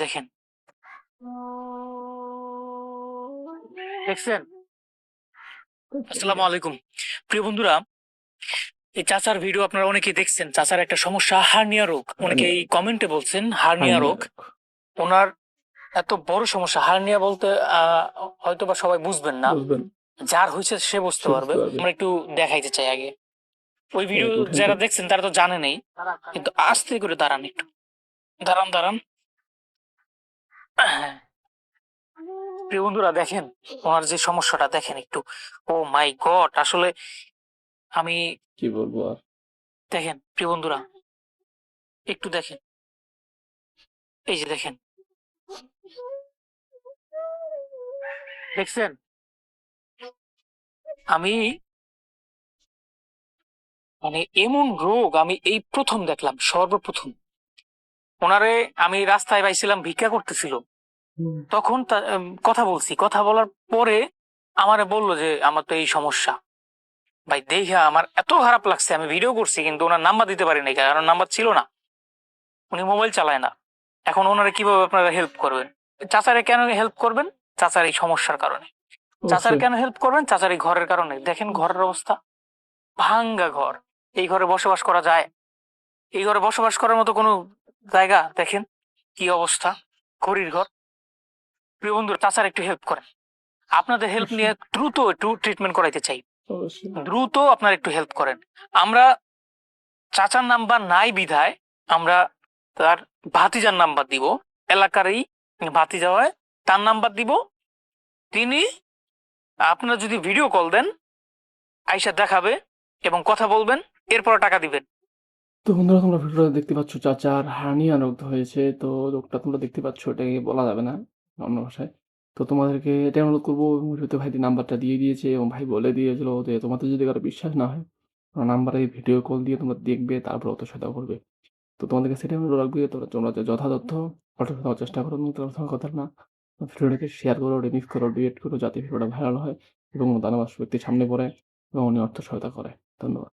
দেখেন। দেখছেন? আসসালামু আলাইকুম প্রিয় বন্ধুরা এই চাচার ভিডিও আপনারা অনেকেই দেখছেন। চাচার একটা সমস্যা হার্নিয়া রোগ। অনেকে এই কমেন্টে বলছেন হার্নিয়া রোগ। ওনার এত বড় সমস্যা হার্নিয়া বলতে আহ, হয়তো বা সবাই বুঝবেন না। যার হয়েছে সে বুঝতে পারবে। আমরা একটু দেখাইতে চাই আগে। ওই ভিডিও যারা দেখছেন তারা তো জানে নেই। কিন্তু আস্তে করে দাঁড়ান একটু। দাঁড়ান দাঁড়ান। হ্যাঁ। প্রিয় বন্ধুরা দেখেন ওনার যে সমস্যাটা দেখেন একটু। ও মাই গড আসলে আমি কি বলব আর? দেখেন প্রিয় বন্ধুরা একটু দেখেন। এই যে দেখেন। দেখছেন? আমি মানে এমন রোগ আমি এই প্রথম দেখলাম সর্বপ্রথম। ওনারে আমি রাস্তায় পাইছিলাম ভিক্ষা করতেছিল। তখন কথা বলছি। কথা বলার পরে আমারে বলল যে আমার তো এই সমস্যা। ভাই দেখে আমার এত খারাপ লাগছে। আমি ভিডিও করছি কিন্তু ওনার নাম্বার দিতে পারি নাই কারণ নাম্বার ছিল না। উনি মোবাইল চালায় না। এখন ওনারা কীভাবে আপনারা হেল্প করবেন? চাচারে কেন হেল্প করবেন? চাচার এই সমস্যার কারণে। চাচার কেন হেল্প করবেন? চাচার এই ঘরের কারণে। দেখেন ঘরের অবস্থা। ভাঙ্গা ঘর। এই ঘরে বসবাস করা যায়। এই ঘরে বসবাস করার মতো কোনো জায়গা দেখেন কি অবস্থা। খড়ির ঘর। প্রিয় বন্ধুরা চাচার একটু হেল্প করেন। আপনাদের হেল্প নিয়ে দ্রুত একটু ট্রিটমেন্ট করাইতে চাই। দ্রুত আপনার একটু হেল্প করেন। আমরা চাচার নাম্বার নাই বিধায় আমরা তার ভাতিজার নাম্বার দিব। এলাকারই ভাতিজা হয় তার নাম্বার দিব। তিনি আপনারা যদি ভিডিও কল দেন আইসা দেখাবে এবং কথা বলবেন এরপর টাকা দিবেন। তো বন্ধুরা, তোমরা ভিডিওটা দেখতে পাচ্ছ চাচার হার্নিয়া রোগ হয়েছে। তো রোগটা তোমরা দেখতে পাচ্ছ, এটাকে বলা যাবে না অন্য ভাষায়। তো তোমাদেরকে এটা অনুরোধ করব, ভিডিওতে ভাইটি নাম্বারটা দিয়ে দিয়েছে এবং ভাই বলে দিয়েছিল যে তোমাদের যদি কারও বিশ্বাস না হয় নাম্বারে ভিডিও কল দিয়ে তোমরা দেখবে, তারপর অত সহায়তা করবে। তো তোমাদেরকে সেটা অনুরোধ রাখবে তোমরা তোমরা যথাযথ অটো দেওয়ার চেষ্টা করো তোমার কথা না, ভিডিওটাকে শেয়ার করো রিমিক্স করো ডিএড করো, যাতে ভিডিওটা ভাইরাল হয় এবং দানবাস ব্যক্তির সামনে পড়ে এবং উনি অর্থ সহায়তা করে। ধন্যবাদ।